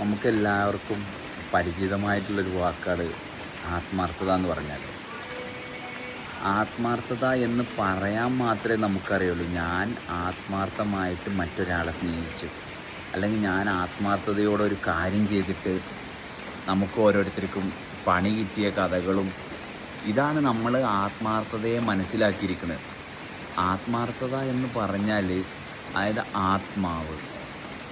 നമുക്കെല്ലാവർക്കും പരിചിതമായിട്ടുള്ളൊരു വാക്കാണ് ആത്മാർത്ഥത എന്ന് പറഞ്ഞാൽ ആത്മാർത്ഥത എന്ന് പറയാൻ മാത്രമേ നമുക്കറിയുള്ളൂ. ഞാൻ ആത്മാർത്ഥമായിട്ട് മറ്റൊരാളെ സ്നേഹിച്ചു അല്ലെങ്കിൽ ഞാൻ ആത്മാർത്ഥതയോടെ ഒരു കാര്യം ചെയ്തിട്ട് നമുക്ക് ഓരോരുത്തർക്കും പണി കിട്ടിയ കഥകളും ഇതാണ് നമ്മൾ ആത്മാർത്ഥതയെ മനസ്സിലാക്കിയിരിക്കുന്നത്. ആത്മാർത്ഥത എന്ന് പറഞ്ഞാൽ അതായത് ആത്മാവ്.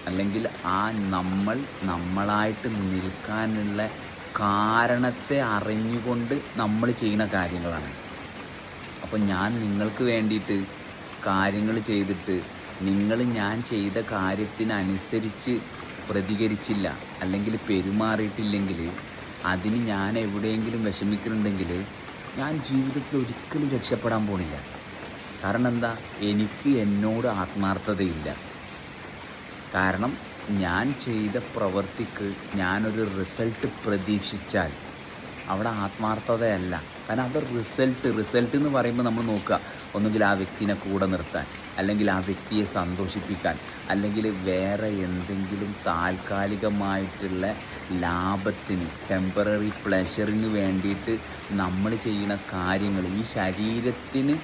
അല്ലെങ്കിൽ ആ നമ്മൾ നമ്മളായിട്ട് നിൽക്കാനുള്ള കാരണത്തെ അറിഞ്ഞുകൊണ്ട് നമ്മൾ ചെയ്യുന്ന കാര്യങ്ങളാണ്. അപ്പം ഞാൻ നിങ്ങൾക്ക് വേണ്ടിയിട്ട് കാര്യങ്ങൾ ചെയ്തിട്ട് നിങ്ങൾ ഞാൻ ചെയ്ത കാര്യത്തിനനുസരിച്ച് പ്രതികരിച്ചില്ല അല്ലെങ്കിൽ പെരുമാറിയിട്ടില്ലെങ്കിൽ അതിന് ഞാൻ എവിടെയെങ്കിലും വിഷമിക്കുന്നുണ്ടെങ്കിൽ ഞാൻ ജീവിതത്തിൽ ഒരിക്കലും രക്ഷപ്പെടാൻ പോണില്ല. കാരണം എന്താ? എനിക്ക് എന്നോട് ആത്മാർത്ഥതയില്ല. കാരണം ഞാൻ ചെയ്ത പ്രവൃത്തിക്ക് ഞാനൊരു റിസൾട്ട് പ്രതീക്ഷിച്ചാൽ അവിടെ ആത്മാർത്ഥതയല്ല. കാരണം അത് റിസൾട്ട് റിസൾട്ട് എന്ന് പറയുമ്പോൾ നമ്മൾ നോക്കുക. ഒന്നുകിൽ ആ വ്യക്തിനെ കൂടെ നിർത്താൻ അല്ലെങ്കിൽ ആ വ്യക്തിയെ സന്തോഷിപ്പിക്കാൻ അല്ലെങ്കിൽ വേറെ എന്തെങ്കിലും താൽക്കാലികമായിട്ടുള്ള ലാഭത്തിന് ടെമ്പററി പ്ലഷറിന് വേണ്ടിയിട്ട് നമ്മൾ ചെയ്യുന്ന കാര്യങ്ങൾ. ഈ ശരീരത്തിന്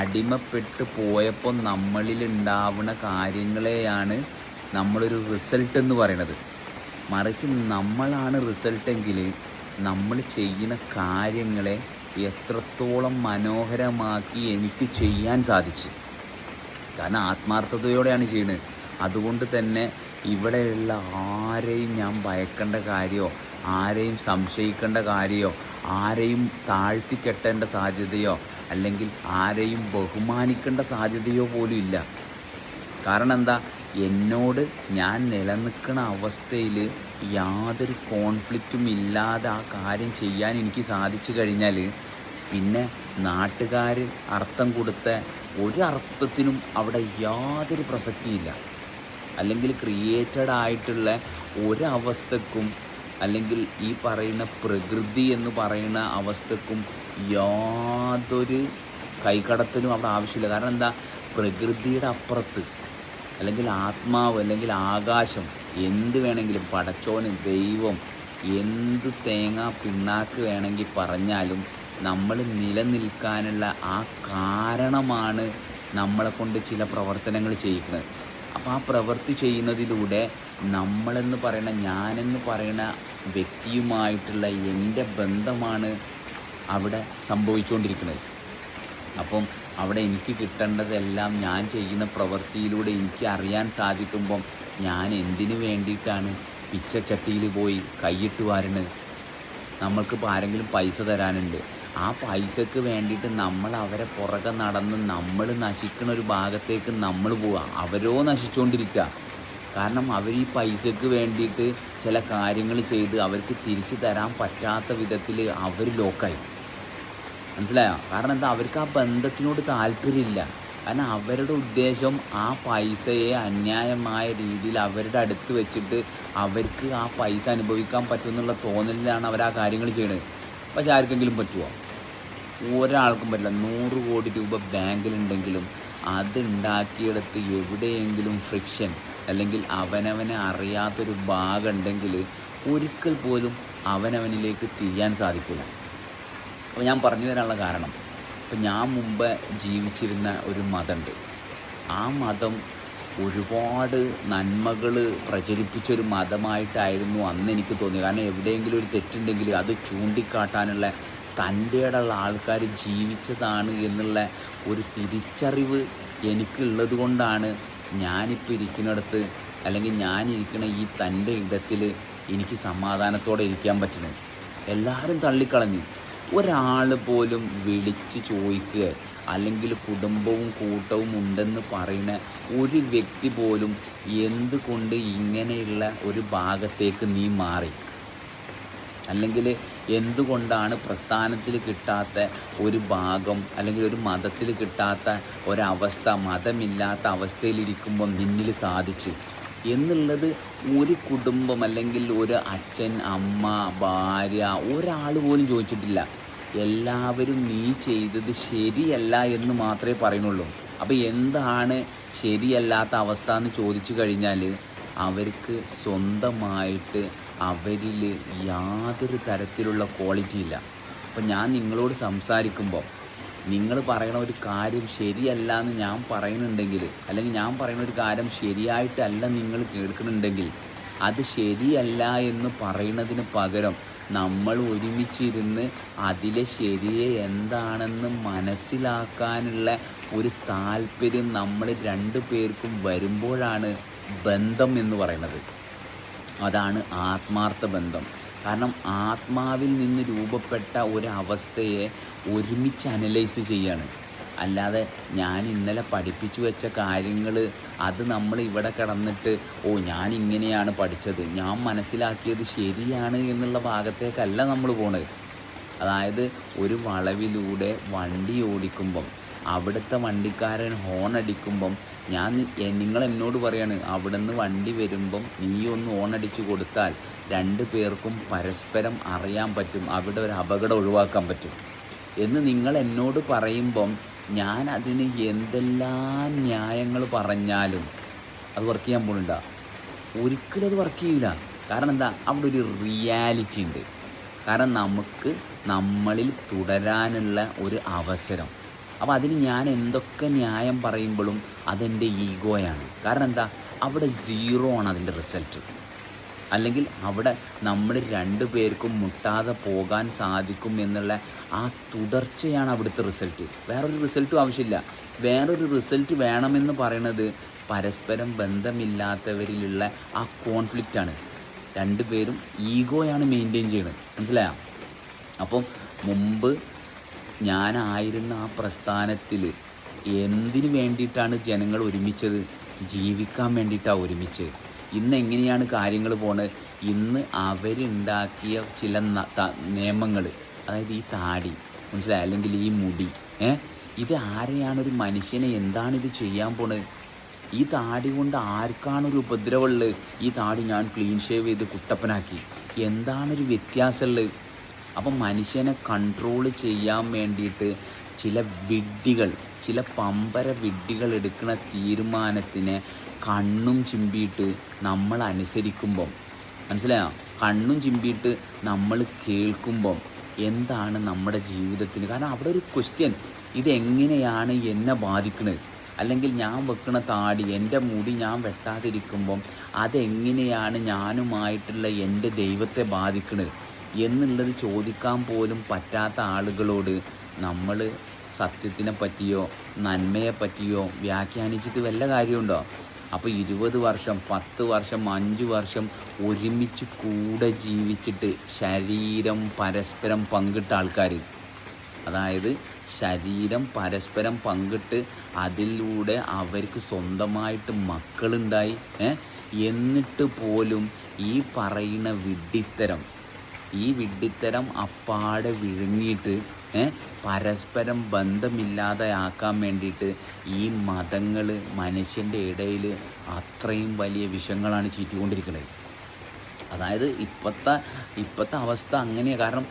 അടിമപ്പെട്ട് പോയപ്പോൾ നമ്മളിൽ ഉണ്ടാവുന്ന കാര്യങ്ങളെയാണ് നമ്മളൊരു റിസൾട്ട് എന്ന് പറയണത്. മറിച്ച് നമ്മളാണ് റിസൾട്ടെങ്കിൽ നമ്മൾ ചെയ്യുന്ന കാര്യങ്ങളെ എത്രത്തോളം മനോഹരമാക്കി എനിക്ക് ചെയ്യാൻ സാധിച്ചു. കാരണം ആത്മാർത്ഥതയോടെയാണ് ചെയ്യുന്നത്. അതുകൊണ്ട് തന്നെ ഇവിടെയുള്ള ആരെയും ഞാൻ ഭയക്കേണ്ട കാര്യമോ ആരെയും സംശയിക്കേണ്ട കാര്യമോ ആരെയും താഴ്ത്തി കെട്ടേണ്ട സാധ്യതയോ അല്ലെങ്കിൽ ആരെയും ബഹുമാനിക്കേണ്ട സാധ്യതയോ പോലും ഇല്ല. കാരണം എന്താ? എന്നോട് ഞാൻ നിലനിൽക്കുന്ന അവസ്ഥയിൽ യാതൊരു കോൺഫ്ലിക്റ്റും ഇല്ലാതെ ആ കാര്യം ചെയ്യാൻ എനിക്ക് സാധിച്ചു കഴിഞ്ഞാൽ പിന്നെ നാട്ടുകാർ അർത്ഥം കൊടുത്ത ഒരു അർത്ഥത്തിനും അവിടെ യാതൊരു പ്രസക്തിയില്ല അല്ലെങ്കിൽ ക്രിയേറ്റഡ് ആയിട്ടുള്ള ഒരവസ്ഥക്കും അല്ലെങ്കിൽ ഈ പറയുന്ന പ്രകൃതി എന്ന് പറയുന്ന അവസ്ഥക്കും യാതൊരു കൈകടത്തലും അവിടെ ആവശ്യമില്ല. കാരണം എന്താ? പ്രകൃതിയുടെ അപ്പുറത്ത് അല്ലെങ്കിൽ ആത്മാവ് അല്ലെങ്കിൽ ആകാശം എന്ത് വേണമെങ്കിലും പടച്ചോന് ദൈവം എന്ത് തേങ്ങ പിണ്ണാക്ക് വേണമെങ്കിൽ പറഞ്ഞാലും നമ്മൾ നിലനിൽക്കാനുള്ള ആ കാരണമാണ് നമ്മളെ കൊണ്ട് ചില പ്രവർത്തനങ്ങൾ ചെയ്യിക്കുന്നത്. അപ്പോൾ ആ പ്രവൃത്തി ചെയ്യുന്നതിലൂടെ നമ്മളെന്ന് പറയുന്ന ഞാനെന്ന് പറയുന്ന വ്യക്തിയുമായിട്ടുള്ള എന്റെ ബന്ധമാണ് അവിടെ സംഭവിച്ചുകൊണ്ടിരിക്കുന്നത്. അപ്പം അവിടെ എനിക്ക് കിട്ടേണ്ടതെല്ലാം ഞാൻ ചെയ്യുന്ന പ്രവൃത്തിയിലൂടെ എനിക്ക് അറിയാൻ സാധിക്കുമ്പം ഞാൻ എന്തിനു വേണ്ടിയിട്ടാണ് പിച്ചച്ചട്ടിയിൽ പോയി കൈയിട്ട് വാരുന്നത്? നമ്മൾക്കിപ്പോൾ ആരെങ്കിലും പൈസ തരാനുണ്ട്. ആ പൈസക്ക് വേണ്ടിയിട്ട് നമ്മൾ അവരെ പുറകെ നടന്ന് നമ്മൾ നശിക്കുന്ന ഒരു ഭാഗത്തേക്ക് നമ്മൾ പോവുക അവരോ നശിച്ചുകൊണ്ടിരിക്കുക കാരണം അവർ ഈ പൈസക്ക് വേണ്ടിയിട്ട് ചില കാര്യങ്ങൾ ചെയ്ത് അവർക്ക് തിരിച്ചു തരാൻ പറ്റാത്ത വിധത്തിൽ അവർ ലോക്കായി. മനസ്സിലായോ? കാരണം എന്താ? അവർക്ക് ആ ബന്ധത്തിനോട് താല്പര്യമില്ല. കാരണം അവരുടെ ഉദ്ദേശം ആ പൈസയെ അന്യായമായ രീതിയിൽ അവരുടെ അടുത്ത് വെച്ചിട്ട് അവർക്ക് ആ പൈസ അനുഭവിക്കാൻ പറ്റുമെന്നുള്ള തോന്നലിലാണ് അവർ ആ കാര്യങ്ങൾ ചെയ്യണത്. പക്ഷെ ആർക്കെങ്കിലും പറ്റുമോ ഒരാൾക്കും പറ്റില്ല. നൂറ് കോടി രൂപ ബാങ്കിലുണ്ടെങ്കിലും അത് ഉണ്ടാക്കിയെടുത്ത് എവിടെയെങ്കിലും ഫ്രിക്ഷൻ അല്ലെങ്കിൽ അവനവനെ അറിയാത്തൊരു ഭാഗം ഉണ്ടെങ്കിൽ ഒരിക്കൽ പോലും അവനവനിലേക്ക് തിരിയാൻ സാധിക്കില്ല. അപ്പോൾ ഞാൻ പറഞ്ഞു തരാനുള്ള കാരണം. ഇപ്പം ഞാൻ മുമ്പ് ജീവിച്ചിരുന്ന ഒരു മതമുണ്ട് ആ മതം ഒരുപാട് നന്മകൾ പ്രചരിപ്പിച്ചൊരു മതമായിട്ടായിരുന്നു അന്ന് എനിക്ക് തോന്നി കാരണം എവിടെയെങ്കിലും ഒരു തെറ്റുണ്ടെങ്കിൽ അത് ചൂണ്ടിക്കാട്ടാനുള്ള തന്റെ ഇടമുള്ള ആൾക്കാർ ജീവിച്ചതാണ് എന്നുള്ള ഒരു തിരിച്ചറിവ് എനിക്കുള്ളത് കൊണ്ടാണ് ഞാനിപ്പോൾ ഇരിക്കുന്നിടത്ത് അല്ലെങ്കിൽ ഞാനിരിക്കുന്ന ഈ തന്റെ ഇടത്തിൽ എനിക്ക് സമാധാനത്തോടെ ഇരിക്കാൻ പറ്റുന്നത്. എല്ലാവരും തള്ളിക്കളഞ്ഞു. ഒരാൾ പോലും വിളിച്ച് ചോദിക്കുക അല്ലെങ്കിൽ കുടുംബവും കൂട്ടവും ഉണ്ടെന്ന് പറയുന്ന ഒരു വ്യക്തി പോലും എന്തുകൊണ്ട് ഇങ്ങനെയുള്ള ഒരു ഭാഗത്തേക്ക് നീ മാറി? അല്ലെങ്കിൽ എന്തുകൊണ്ടാണ് പ്രസ്ഥാനത്തിൽ കിട്ടാത്ത ഒരു ഭാഗം അല്ലെങ്കിൽ ഒരു മതത്തിൽ കിട്ടാത്ത ഒരവസ്ഥ മതമില്ലാത്ത അവസ്ഥയിലിരിക്കുമ്പോൾ നിന്നിൽ സാധിച്ച്? എന്നുള്ളത് ഒരു കുടുംബം അല്ലെങ്കിൽ ഒരു അച്ഛൻ അമ്മ ഭാര്യ ഒരാൾ പോലും ചോദിച്ചിട്ടില്ല. എല്ലാവരും നീ ചെയ്തത് ശരിയല്ല എന്ന് മാത്രമേ പറയുന്നുള്ളൂ. അപ്പോൾ എന്താണ് ശരിയല്ലാത്ത അവസ്ഥ എന്ന് ചോദിച്ചു കഴിഞ്ഞാൽ അവർക്ക് സ്വന്തമായിട്ട് അവരിൽ യാതൊരു തരത്തിലുള്ള ക്വാളിറ്റി ഇല്ല. അപ്പം ഞാൻ നിങ്ങളോട് സംസാരിക്കുമ്പോൾ നിങ്ങൾ പറയണ ഒരു കാര്യം ശരിയല്ല എന്ന് ഞാൻ പറയുന്നുണ്ടെങ്കിൽ അല്ലെങ്കിൽ ഞാൻ പറയുന്ന ഒരു കാര്യം ശരിയായിട്ടല്ല നിങ്ങൾ കേൾക്കുന്നുണ്ടെങ്കിൽ അത് ശരിയല്ല എന്ന് പറയുന്നതിന് പകരം നമ്മൾ ഒരുമിച്ചിരുന്ന് അതിലെ ശരിയെ എന്താണെന്ന് മനസ്സിലാക്കാനുള്ള ഒരു താല്പര്യം നമ്മൾ രണ്ടു പേർക്കും വരുമ്പോഴാണ് ബന്ധം എന്ന് പറയുന്നത്. അതാണ് ആത്മാർത്ഥ ബന്ധം. കാരണം ആത്മാവിൽ നിന്ന് രൂപപ്പെട്ട ഒരവസ്ഥയെ ഒരുമിച്ച് അനലൈസ് ചെയ്യാണ്. അല്ലാതെ ഞാൻ ഇന്നലെ പഠിപ്പിച്ചു വെച്ച കാര്യങ്ങൾ അത് നമ്മൾ ഇവിടെ കിടന്നിട്ട് ഓ ഞാൻ ഇങ്ങനെയാണ് പഠിച്ചത്. ഞാൻ മനസ്സിലാക്കിയത് ശരിയാണ് എന്നുള്ള ഭാഗത്തേക്കല്ല നമ്മൾ പോണത്. അതായത് ഒരു വളവിലൂടെ വണ്ടി ഓടിക്കുമ്പം അവിടുത്തെ വണ്ടിക്കാരൻ ഹോൺ അടിക്കുമ്പം ഞാൻ നിങ്ങൾ എന്നോട് പറയാണ് അവിടുന്ന് വണ്ടി വരുമ്പം നീ ഒന്ന് ഹോൺ അടിച്ചു കൊടുത്താൽ രണ്ട് പേർക്കും പരസ്പരം അറിയാൻ പറ്റും. അവിടെ ഒരു അപകടം ഒഴിവാക്കാൻ പറ്റും. എന്ന് നിങ്ങൾ എന്നോട് പറയുമ്പം ഞാൻ അതിന് എന്തെല്ലാം ന്യായങ്ങൾ പറഞ്ഞാലും അത് വർക്ക് ചെയ്യാൻ പോകുന്നുണ്ടോ ഒരിക്കലും അത് വർക്ക് ചെയ്യില്ല കാരണം എന്താ? അവിടെ ഒരു റിയാലിറ്റി ഉണ്ട്. കാരണം നമുക്ക് നമ്മളിൽ തുടരാനുള്ള ഒരു അവസരം. അപ്പോൾ അതിന് ഞാൻ എന്തൊക്കെ ന്യായം പറയുമ്പോഴും അതെന്റെ ഈഗോയാണ്. കാരണം എന്താ? അവിടെ സീറോ ആണ് അതിന്റെ റിസൾട്ട് അല്ലെങ്കിൽ അവിടെ നമ്മൾ രണ്ടു പേർക്കും മുട്ടാതെ പോകാൻ സാധിക്കും എന്നുള്ള ആ തുടർച്ചയാണ് അവിടുത്തെ റിസൾട്ട് വേറൊരു റിസൾട്ടും ആവശ്യമില്ല. വേറൊരു റിസൾട്ട് വേണമെന്ന് പറയണത് പരസ്പരം ബന്ധമില്ലാത്തവരിലുള്ള ആ കോൺഫ്ലിക്റ്റാണ് രണ്ടുപേരും ഈഗോയാണ് മെയിന്റെയിൻ ചെയ്യുന്നത് മനസ്സിലായോ? അപ്പം മുമ്പ് ഞാനായിരുന്ന ആ പ്രസ്ഥാനത്തിൽ എന്തിനു വേണ്ടിയിട്ടാണ് ജനങ്ങൾ ഒരുമിച്ചത്? ജീവിക്കാൻ വേണ്ടിയിട്ടാണ് ഒരുമിച്ച് ഇന്ന് എങ്ങനെയാണ് കാര്യങ്ങൾ പോണത് ഇന്ന് അവരുണ്ടാക്കിയ ചില നിയമങ്ങൾ അതായത് ഈ താടി മനസ്സിലായി? അല്ലെങ്കിൽ ഈ മുടി ഏ? ഇത് ആരെയാണ് ഒരു മനുഷ്യനെ എന്താണ് ഇത് ചെയ്യാൻ പോണത് ഈ താടി കൊണ്ട് ആർക്കാണ് ഒരു ഉപദ്രവമുള്ളത് ഈ താടി ഞാൻ ക്ലീൻ ഷേവ് ചെയ്ത് കുട്ടപ്പനാക്കി. എന്താണൊരു വ്യത്യാസമുള്ളത് അപ്പം മനുഷ്യനെ കൺട്രോൾ ചെയ്യാൻ വേണ്ടിയിട്ട് ചില വിഡ്ഢികൾ ചില പമ്പര വിഡ്ഢികൾ എടുക്കുന്ന തീരുമാനത്തിനെ കണ്ണും ചിമ്പിയിട്ട് നമ്മൾ അനുസരിക്കുമ്പം. മനസ്സിലായോ? കണ്ണും ചിമ്പിയിട്ട് നമ്മൾ കേൾക്കുമ്പം എന്താണ് നമ്മുടെ ജീവിതത്തിന്? കാരണം അവിടെ ഒരു ക്വസ്റ്റ്യൻ ഇതെങ്ങനെയാണ് എന്നെ ബാധിക്കുന്നത് അല്ലെങ്കിൽ ഞാൻ വെക്കുന്ന താടി എന്റെ മുടി ഞാൻ വെട്ടാതിരിക്കുമ്പം അതെങ്ങനെയാണ് ഞാനുമായിട്ടുള്ള എന്റെ ദൈവത്തെ ബാധിക്കുന്നത് എന്നുള്ളത് ചോദിക്കാൻ പോലും പറ്റാത്ത ആളുകളോട് നമ്മൾ സത്യത്തിനെ പറ്റിയോ നന്മയെ പറ്റിയോ വ്യാഖ്യാനിച്ചിട്ട് വല്ല കാര്യമുണ്ടോ അപ്പോൾ ഇരുപത് വർഷം പത്ത് വർഷം അഞ്ച് വർഷം ഒരുമിച്ച് കൂടെ ജീവിച്ചിട്ട് ശരീരം പരസ്പരം പങ്കിട്ട ആൾക്കാർ അതായത് ശരീരം പരസ്പരം പങ്കിട്ട് അതിലൂടെ അവർക്ക് സ്വന്തമായിട്ട് മക്കളുണ്ടായി? എന്നിട്ട് പോലും ഈ പറയുന്ന വിഡ്ഢിത്തരം ഈ വിഡ്ഢിത്തരം അപ്പാടെ വിഴുങ്ങിയിട്ട് പരസ്പരം ബന്ധമില്ലാതെ ആക്കാൻ വേണ്ടിയിട്ട് ഈ മതങ്ങൾ മനുഷ്യന്റെ ഇടയിൽ അത്രയും വലിയ വിഷങ്ങളാണ് ചീറ്റിക്കൊണ്ടിരിക്കുന്നത് അതായത് ഇപ്പോഴത്തെ ഇപ്പോഴത്തെ അവസ്ഥ അങ്ങനെയാണ് കാരണം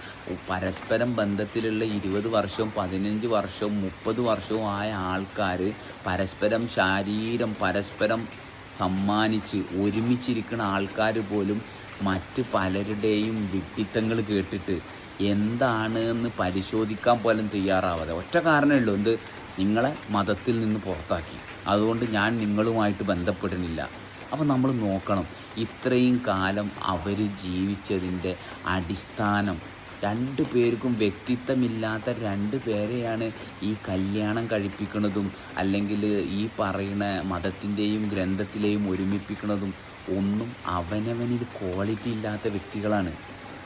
പരസ്പരം ബന്ധത്തിലുള്ള ഇരുപത് വർഷവും പതിനഞ്ച് വർഷവും മുപ്പത് വർഷവും ആയ ആൾക്കാർ പരസ്പരം ശാരീരം പരസ്പരം സമ്മാനിച്ച് ഒരുമിച്ചിരിക്കുന്ന ആൾക്കാർ പോലും മറ്റ് പലരുടെയും വിഡ്ഢിത്തങ്ങൾ കേട്ടിട്ട് എന്താണ് എന്ന് പരിശോധിക്കാൻ പോലും തയ്യാറാവാതെ. ഒറ്റ കാരണമേ ഉള്ളൂ എന്ത്? നിങ്ങളെ മതത്തിൽ നിന്ന് പുറത്താക്കി. അതുകൊണ്ട് ഞാൻ നിങ്ങളുമായിട്ട് ബന്ധപ്പെടുന്നില്ല. അപ്പോൾ നമ്മൾ നോക്കണം ഇത്രയും കാലം അവർ ജീവിച്ചതിന്റെ അടിസ്ഥാനം രണ്ടു പേർക്കും വ്യക്തിത്വമില്ലാത്ത രണ്ട് പേരെയാണ് ഈ കല്യാണം കഴിപ്പിക്കുന്നതും അല്ലെങ്കിൽ ഈ പറയുന്ന മതത്തിന്റെയും ഗ്രന്ഥത്തിലെയും ഒരുമിപ്പിക്കുന്നതും. ഒന്നും അവനവനിൽ ക്വാളിറ്റി ഇല്ലാത്ത വ്യക്തികളാണ്.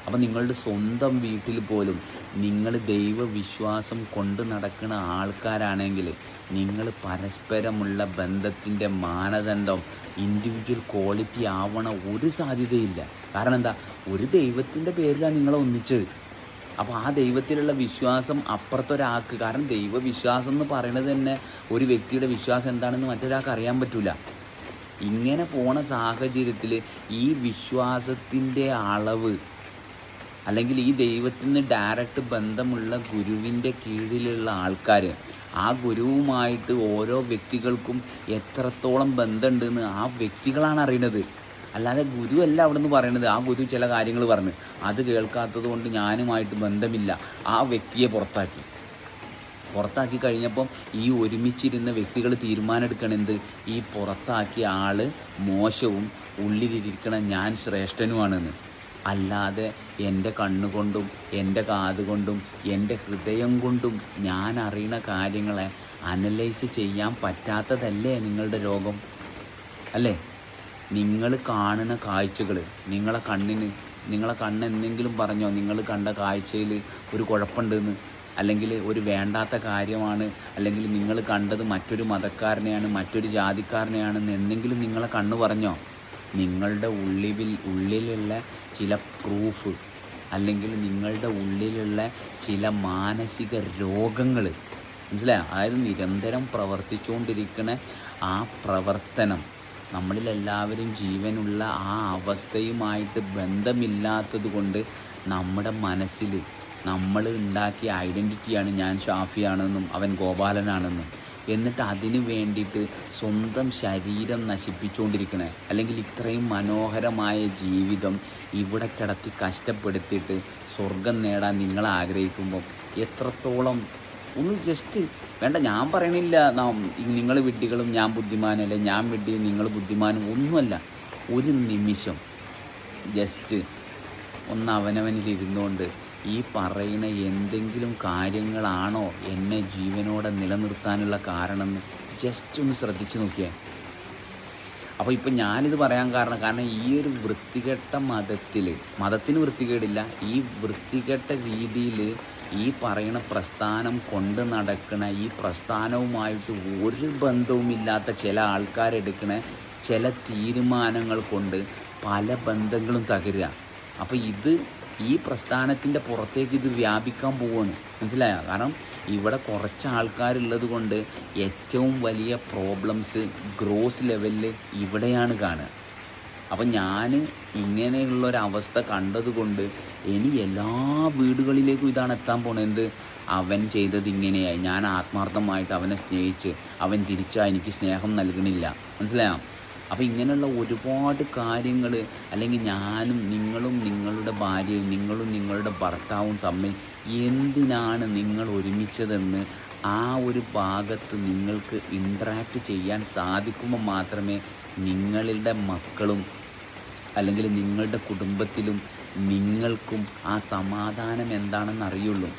അപ്പം നിങ്ങളുടെ സ്വന്തം വീട്ടിൽ പോലും നിങ്ങൾ ദൈവവിശ്വാസം കൊണ്ട് നടക്കുന്ന ആൾക്കാരാണെങ്കിൽ നിങ്ങൾ പരസ്പരമുള്ള ബന്ധത്തിന്റെ മാനദണ്ഡം ഇൻഡിവിജ്വൽ ക്വാളിറ്റി ആവണ ഒരു സാധ്യതയില്ല. കാരണം എന്താ? ഒരു ദൈവത്തിന്റെ പേരിലാണ് നിങ്ങളെ ഒന്നിച്ചത് അപ്പോൾ ആ ദൈവത്തിലുള്ള വിശ്വാസം അപ്പുറത്തൊരാൾക്ക് കാരണം ദൈവവിശ്വാസം എന്ന് പറയുന്നത് തന്നെ ഒരു വ്യക്തിയുടെ വിശ്വാസം എന്താണെന്ന് മറ്റൊരാൾക്ക് അറിയാൻ പറ്റില്ല ഇങ്ങനെ പോണ സാഹചര്യത്തിൽ ഈ വിശ്വാസത്തിന്റെ അളവ് അല്ലെങ്കിൽ ഈ ദൈവത്തിന് ഡയറക്റ്റ് ബന്ധമുള്ള ഗുരുവിന്റെ കീഴിലുള്ള ആൾക്കാർ ആ ഗുരുവുമായിട്ട് ഓരോ വ്യക്തികൾക്കും എത്രത്തോളം ബന്ധമുണ്ടെന്ന് ആ വ്യക്തികളാണ് അറിയണത് അല്ലാതെ ഗുരു അല്ല അവിടെ നിന്ന് പറയണത്. ആ ഗുരു ചില കാര്യങ്ങൾ പറഞ്ഞു. അത് കേൾക്കാത്തത് കൊണ്ട് ഞാനുമായിട്ട് ബന്ധമില്ല. ആ വ്യക്തിയെ പുറത്താക്കി. പുറത്താക്കി കഴിഞ്ഞപ്പം ഈ ഒരുമിച്ചിരുന്ന വ്യക്തികൾ തീരുമാനം എന്ത്? ഈ പുറത്താക്കിയ ആൾ മോശവും ഉള്ളിലിരിക്കണ ഞാൻ ശ്രേഷ്ഠനുമാണെന്ന്. അല്ലാതെ എന്റെ കണ്ണുകൊണ്ടും എന്റെ കാതുകൊണ്ടും എന്റെ ഹൃദയം കൊണ്ടും ഞാൻ അറിയണ കാര്യങ്ങളെ അനലൈസ് ചെയ്യാൻ പറ്റാത്തതല്ലേ നിങ്ങളുടെ രോഗം? അല്ലേ? നിങ്ങൾ കാണുന്ന കാഴ്ചകൾ നിങ്ങളെ കണ്ണിന് നിങ്ങളെ കണ്ണ് എന്തെങ്കിലും പറഞ്ഞോ നിങ്ങൾ കണ്ട കാഴ്ചയിൽ ഒരു കുഴപ്പമുണ്ടെന്ന് അല്ലെങ്കിൽ ഒരു വേണ്ടാത്ത കാര്യമാണ് അല്ലെങ്കിൽ നിങ്ങൾ കണ്ടത് മറ്റൊരു മതക്കാരനെയാണ് മറ്റൊരു ജാതിക്കാരനെയാണെന്ന് എന്തെങ്കിലും നിങ്ങളെ കണ്ണ് പറഞ്ഞോ? നിങ്ങളുടെ ഉള്ളിൽ ഉള്ളിലുള്ള ചില പ്രൂഫ് അല്ലെങ്കിൽ നിങ്ങളുടെ ഉള്ളിലുള്ള ചില മാനസിക രോഗങ്ങൾ മനസ്സിലായോ? അതായത് നിരന്തരം പ്രവർത്തിച്ചുകൊണ്ടിരിക്കുന്ന ആ പ്രവർത്തനം നമ്മളിൽ എല്ലാവരും ജീവനുള്ള ആ അവസ്ഥയുമായിട്ട് ബന്ധമില്ലാത്തത് കൊണ്ട് നമ്മുടെ മനസ്സിൽ നമ്മൾ ഉണ്ടാക്കിയ ഐഡന്റിറ്റിയാണ് ഞാൻ ഷാഫിയാണെന്നും അവൻ ഗോപാലനാണെന്നും. എന്നിട്ട് അതിന് വേണ്ടിയിട്ട് സ്വന്തം ശരീരം നശിപ്പിച്ചുകൊണ്ടിരിക്കണേ. അല്ലെങ്കിൽ ഇത്രയും മനോഹരമായ ജീവിതം ഇവിടെ കിടത്തി കഷ്ടപ്പെടുത്തിയിട്ട് സ്വർഗം നേടാൻ നിങ്ങൾ ആഗ്രഹിക്കുമ്പോൾ എത്രത്തോളം ഒന്ന് ജസ്റ്റ് വേണ്ട ഞാൻ പറയണില്ല നിങ്ങൾ വിഡ്ഢികളും ഞാൻ ബുദ്ധിമാനല്ല ഞാൻ വിഡ്ഢിയും നിങ്ങൾ ബുദ്ധിമാനും ഒന്നുമല്ല. ഒരു നിമിഷം ജസ്റ്റ് ഒന്ന് അവനവനിൽ ഇരുന്നുകൊണ്ട് ഈ പറയുന്ന എന്തെങ്കിലും കാര്യങ്ങളാണോ എന്നെ ജീവനോടെ നിലനിർത്താനുള്ള കാരണമെന്ന് ജസ്റ്റ് ഒന്ന് ശ്രദ്ധിച്ചു നോക്കിയാൽ അപ്പോൾ ഇപ്പം ഞാനിത് പറയാൻ കാരണം കാരണം ഈ ഒരു വൃത്തികെട്ട മതത്തിൽ മതത്തിന് വൃത്തികേടില്ല ഈ വൃത്തികെട്ട രീതിയിൽ ഈ പറയുന്ന പ്രസ്ഥാനം കൊണ്ട് നടക്കുന്ന ഈ പ്രസ്ഥാനവുമായിട്ട് ഒരു ബന്ധവുമില്ലാത്ത ചില ആൾക്കാരെടുക്കുന്ന ചില തീരുമാനങ്ങൾ കൊണ്ട് പല ബന്ധങ്ങളും തകരുക. അപ്പോൾ ഇത് ഈ പ്രസ്ഥാനത്തിന്റെ പുറത്തേക്ക് ഇത് വ്യാപിക്കാൻ പോവുകയാണ് മനസ്സിലായോ? കാരണം ഇവിടെ കുറച്ച് ആൾക്കാരുള്ളത് കൊണ്ട് ഏറ്റവും വലിയ പ്രോബ്ലംസ് ഗ്രോസ് ലെവലിൽ ഇവിടെയാണ് കാണുക. അപ്പം ഞാൻ ഇങ്ങനെയുള്ള ഒരു അവസ്ഥ കണ്ടതുകൊണ്ട് ഇനി എല്ലാ വീടുകളിലേക്കും ഇതാണ് എത്താൻ പോണത്. എന്ത്? അവൻ ചെയ്തത് ഇങ്ങനെയായി. ഞാൻ ആത്മാർത്ഥമായിട്ട് അവനെ സ്നേഹിച്ച് അവൻ തിരിച്ചാൽ എനിക്ക് സ്നേഹം നൽകണില്ല. മനസ്സിലായോ? അപ്പോൾ ഇങ്ങനെയുള്ള ഒരുപാട് കാര്യങ്ങൾ അല്ലെങ്കിൽ ഞാനും നിങ്ങളും നിങ്ങളുടെ ഭാര്യയും നിങ്ങളും നിങ്ങളുടെ ഭർത്താവും തമ്മിൽ എന്തിനാണ് നിങ്ങൾ ഒരുമിച്ചതെന്ന് ആ ഒരു ഭാഗത്ത് നിങ്ങൾക്ക് ഇൻട്രാക്ട് ചെയ്യാൻ സാധിക്കുമ്പോൾ മാത്രമേ നിങ്ങളുടെ മക്കളും അല്ലെങ്കിൽ നിങ്ങളുടെ കുടുംബത്തിലും നിങ്ങൾക്കും ആ സമാധാനം എന്താണെന്ന് അറിയുള്ളൂ.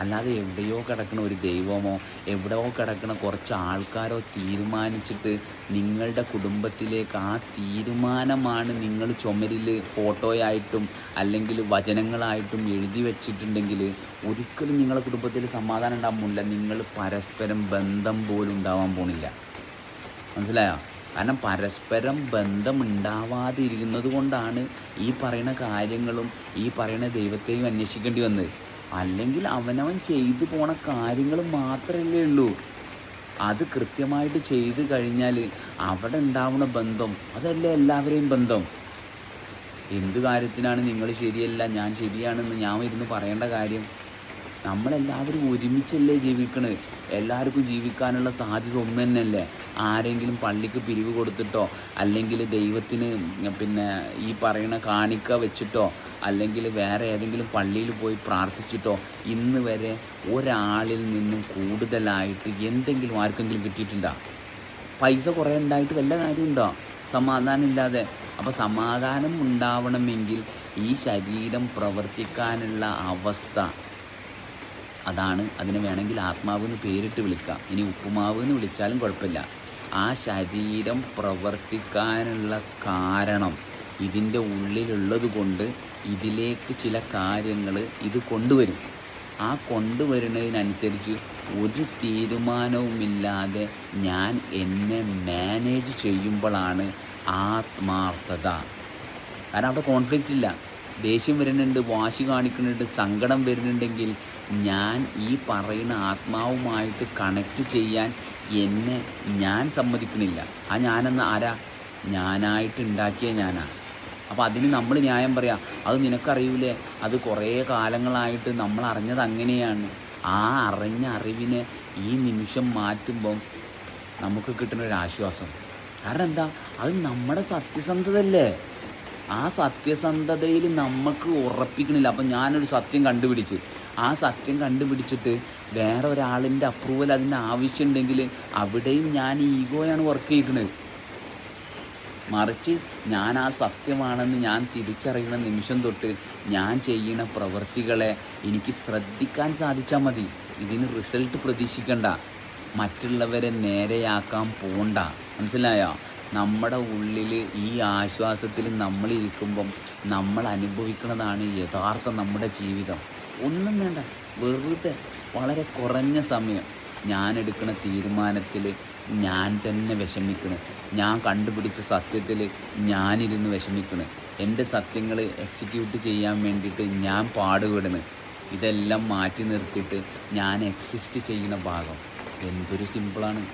അല്ലാതെ എവിടെയോ കിടക്കുന്ന ഒരു ദൈവമോ എവിടെയോ കിടക്കുന്ന കുറച്ച് ആൾക്കാരോ തീരുമാനിച്ചിട്ട് നിങ്ങളുടെ കുടുംബത്തിലേക്ക് ആ തീരുമാനമാണ് നിങ്ങൾ ചുമരിൽ ഫോട്ടോയായിട്ടും അല്ലെങ്കിൽ വചനങ്ങളായിട്ടും എഴുതി വെച്ചിട്ടുണ്ടെങ്കിൽ ഒരിക്കലും നിങ്ങളുടെ കുടുംബത്തിൽ സമാധാനം ഉണ്ടാകുന്നില്ല നിങ്ങൾ പരസ്പരം ബന്ധം പോലും ഉണ്ടാവാൻ പോണില്ല. മനസ്സിലായോ? കാരണം പരസ്പരം ബന്ധം ഉണ്ടാവാതിരിക്കുന്നത് കൊണ്ടാണ് ഈ പറയുന്ന കാര്യങ്ങളും ഈ പറയുന്ന ദൈവത്തെയും അന്വേഷിക്കേണ്ടി വന്നത്. അല്ലെങ്കിൽ അവനവൻ ചെയ്തു പോണ കാര്യങ്ങൾ മാത്രമല്ലേ ഉള്ളൂ. അത് കൃത്യമായിട്ട് ചെയ്തു കഴിഞ്ഞാൽ അവിടെ ഉണ്ടാവുന്ന ബന്ധം അതല്ലേ എല്ലാവരെയും ബന്ധം? എന്ത് കാര്യത്തിനാണ് നിങ്ങൾ ശരിയല്ല ഞാൻ ശരിയാണെന്ന് ഞാൻ ഇരുന്ന് പറയേണ്ട കാര്യം? നമ്മളെല്ലാവരും ഒരുമിച്ചല്ലേ ജീവിക്കണത് എല്ലാവർക്കും ജീവിക്കാനുള്ള സാധ്യത ഒന്ന് തന്നെയല്ലേ ആരെങ്കിലും പള്ളിക്ക് പിരിവ് കൊടുത്തിട്ടോ അല്ലെങ്കിൽ ദൈവത്തിന് പിന്നെ ഈ പറയുന്ന കാണിക്ക വെച്ചിട്ടോ അല്ലെങ്കിൽ വേറെ ഏതെങ്കിലും പള്ളിയിൽ പോയി പ്രാർത്ഥിച്ചിട്ടോ ഇന്ന് വരെ ഒരാളിൽ നിന്നും കൂടുതലായിട്ട് എന്തെങ്കിലും ആർക്കെങ്കിലും കിട്ടിയിട്ടുണ്ടോ? പൈസ കുറേ ഉണ്ടായിട്ട് വല്ല കാര്യമുണ്ടോ സമാധാനം ഇല്ലാതെ. അപ്പോൾ സമാധാനം ഉണ്ടാവണമെങ്കിൽ ഈ ശരീരം പ്രവർത്തിക്കാനുള്ള അവസ്ഥ അതാണ് അതിനെ വേണമെങ്കിൽ ആത്മാവ് എന്ന് പേരിട്ട് വിളിക്കാം ഇനി ഉപ്പുമാവ് എന്ന് വിളിച്ചാലും കുഴപ്പമില്ല. ആ ശരീരം പ്രവർത്തിക്കാനുള്ള കാരണം ഇതിന്റെ ഉള്ളിലുള്ളത് കൊണ്ട് ഇതിലേക്ക് ചില കാര്യങ്ങൾ ഇത് കൊണ്ടുവരും. ആ കൊണ്ടുവരുന്നതിനനുസരിച്ച് ഒരു തീരുമാനവുമില്ലാതെ ഞാൻ എന്നെ മാനേജ് ചെയ്യുമ്പോഴാണ് ആത്മാർത്ഥത. കാരണം അവിടെ കോൺഫ്ലിക്റ്റ് ഇല്ല. ദേഷ്യം വരുന്നുണ്ട് വാശി കാണിക്കുന്നുണ്ട് സങ്കടം വരുന്നുണ്ടെങ്കിൽ ഞാൻ ഈ പറയുന്ന ആത്മാവുമായിട്ട് കണക്റ്റ് ചെയ്യാൻ എന്നെ ഞാൻ സമ്മതിക്കുന്നില്ല. ആ ഞാനെന്ന് ആരാ? ഞാനായിട്ട് ഉണ്ടാക്കിയ ഞാനാ. അപ്പോൾ അതിന് നമ്മൾ ന്യായം പറയാം അത് നിനക്കറിയൂലേ? അത് കുറേ കാലങ്ങളായിട്ട് നമ്മൾ അറിഞ്ഞത് അങ്ങനെയാണ്. ആ അറിഞ്ഞ അറിവിനെ ഈ നിമിഷം മാറ്റുമ്പം നമുക്ക് കിട്ടുന്ന ഒരു ആശ്വാസം. കാരണം എന്താ? അത് നമ്മുടെ സത്യസന്ധതല്ലേ ആ സത്യസന്ധതയിൽ നമുക്ക് ഉറപ്പിക്കണില്ല. അപ്പം ഞാനൊരു സത്യം കണ്ടുപിടിച്ച്. ആ സത്യം കണ്ടുപിടിച്ചിട്ട് വേറെ ഒരാളിന്റെ അപ്രൂവൽ അതിന്റെ ആവശ്യമുണ്ടെങ്കിൽ അവിടെയും ഞാൻ ഈഗോയാണ് വർക്ക് ചെയ്യിക്കുന്നത് മറിച്ച് ഞാൻ ആ സത്യമാണെന്ന് ഞാൻ തിരിച്ചറിയുന്ന നിമിഷം തൊട്ട് ഞാൻ ചെയ്യുന്ന പ്രവൃത്തികളെ എനിക്ക് ശ്രദ്ധിക്കാൻ സാധിച്ചാൽ മതി. ഇതിന് റിസൾട്ട് പ്രതീക്ഷിക്കണ്ട. മറ്റുള്ളവരെ നേരെയാക്കാൻ പോണ്ട. മനസ്സിലായോ? നമ്മുടെ ഉള്ളിൽ ഈ ആശ്വാസത്തിൽ നമ്മളിരിക്കുമ്പം നമ്മൾ അനുഭവിക്കുന്നതാണ് യഥാർത്ഥ നമ്മുടെ ജീവിതം. ഒന്നും വേണ്ട വെറുതെ വളരെ കുറഞ്ഞ സമയം ഞാൻ എടുക്കുന്ന തീരുമാനത്തിൽ ഞാൻ തന്നെ വിഷമിക്കണേ. ഞാൻ കണ്ടുപിടിച്ച സത്യത്തിൽ ഞാനിരുന്ന് വിഷമിക്കണേ. എന്റെ സത്യങ്ങൾ എക്സിക്യൂട്ട് ചെയ്യാൻ വേണ്ടിയിട്ട് ഞാൻ പാടുപെടുന്നു ഇതെല്ലാം മാറ്റി നിർത്തിയിട്ട് ഞാൻ എക്സിസ്റ്റ് ചെയ്യുന്ന ഭാഗം. എന്തൊരു സിമ്പിളാണ്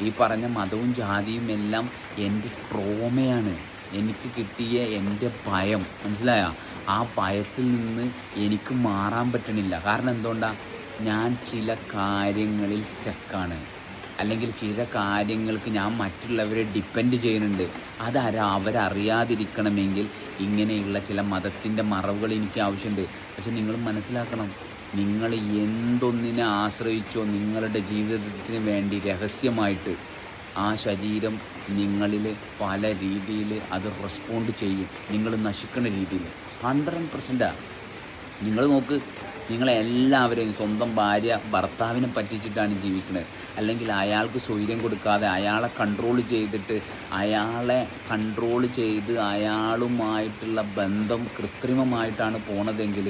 ഈ പറഞ്ഞ മതവും ജാതിയും എല്ലാം എന്റെ ട്രോമയാണ്. എനിക്ക് കിട്ടിയ എന്റെ ഭയം. മനസ്സിലായോ? ആ ഭയത്തിൽ നിന്ന് എനിക്ക് മാറാൻ പറ്റണില്ല. കാരണം എന്തുകൊണ്ടാണ് ഞാൻ ചില കാര്യങ്ങളിൽ സ്റ്റക്കാണ്. അല്ലെങ്കിൽ ചില കാര്യങ്ങൾക്ക് ഞാൻ മറ്റുള്ളവരെ ഡിപ്പെൻഡ് ചെയ്യുന്നുണ്ട്. അതര? അവരറിയാതിരിക്കണമെങ്കിൽ ഇങ്ങനെയുള്ള ചില മതത്തിന്റെ മറവുകൾ എനിക്ക് ആവശ്യമുണ്ട്. പക്ഷെ നിങ്ങൾ മനസ്സിലാക്കണം നിങ്ങൾ എന്തൊന്നിനെ ആശ്രയിച്ചോ നിങ്ങളുടെ ജീവിതത്തിന് വേണ്ടി രഹസ്യമായിട്ട് ആ ശരീരം നിങ്ങളിൽ പല രീതിയിൽ അത് റെസ്പോണ്ട് ചെയ്യും. നിങ്ങൾ നശിക്കുന്ന രീതിയിൽ. ഹൺഡ്രഡ് പെർസെന്റാണ് നിങ്ങൾ നോക്ക് നിങ്ങളെല്ലാവരെയും സ്വന്തം ഭാര്യ ഭർത്താവിനെ പറ്റിച്ചിട്ടാണ് ജീവിക്കുന്നത് അല്ലെങ്കിൽ അയാൾക്ക് സ്വൈര്യം കൊടുക്കാതെ അയാളെ കൺട്രോൾ ചെയ്തിട്ട് അയാളെ കൺട്രോൾ ചെയ്ത് അയാളുമായിട്ടുള്ള ബന്ധം കൃത്രിമമായിട്ടാണ് പോണതെങ്കിൽ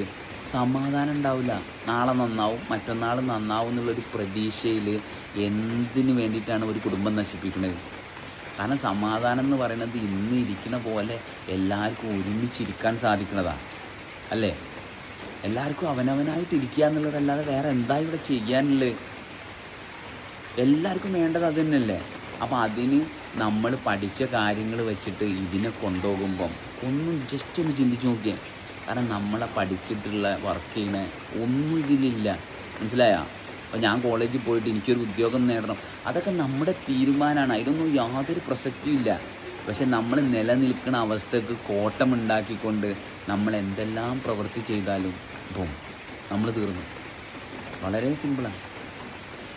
സമാധാനം ഉണ്ടാവില്ല. നാളെ നന്നാവും മറ്റന്നാൾ നന്നാവും എന്നുള്ളൊരു പ്രതീക്ഷയിൽ എന്തിനു വേണ്ടിയിട്ടാണ് ഒരു കുടുംബം നശിപ്പിക്കുന്നത് കാരണം സമാധാനം എന്ന് പറയുന്നത് ഇന്ന് ഇരിക്കുന്ന പോലെ എല്ലാവർക്കും ഒരുമിച്ചിരിക്കാൻ സാധിക്കുന്നതാണ് അല്ലേ? എല്ലാവർക്കും അവനവനായിട്ട് ഇരിക്കുക എന്നുള്ളതല്ലാതെ വേറെ എന്താ ഇവിടെ ചെയ്യാനുള്ളത്? എല്ലാവർക്കും വേണ്ടത് അത് തന്നെയല്ലേ അപ്പം അതിന് നമ്മൾ പഠിച്ച കാര്യങ്ങൾ വെച്ചിട്ട് ഇതിനെ കൊണ്ടുപോകുമ്പം ഒന്നും ജസ്റ്റ് ഒന്ന് ചിന്തിച്ച് നോക്കിയാൽ കാരണം നമ്മളെ പഠിച്ചിട്ടുള്ള വർക്ക് ചെയ്യണ ഒന്നും ഇതിലില്ല. മനസ്സിലായോ? അപ്പോൾ ഞാൻ കോളേജിൽ പോയിട്ട് എനിക്കൊരു ഉദ്യോഗം നേടണം. അതൊക്കെ നമ്മുടെ തീരുമാനമാണ്. അതിലൊന്നും യാതൊരു പ്രസക്തിയില്ല പക്ഷെ നമ്മൾ നിലനിൽക്കുന്ന അവസ്ഥക്ക് കോട്ടമുണ്ടാക്കിക്കൊണ്ട് നമ്മൾ എന്തെല്ലാം പ്രവൃത്തി ചെയ്താലും നമ്മൾ തീർന്നു. വളരെ സിമ്പിളാണ്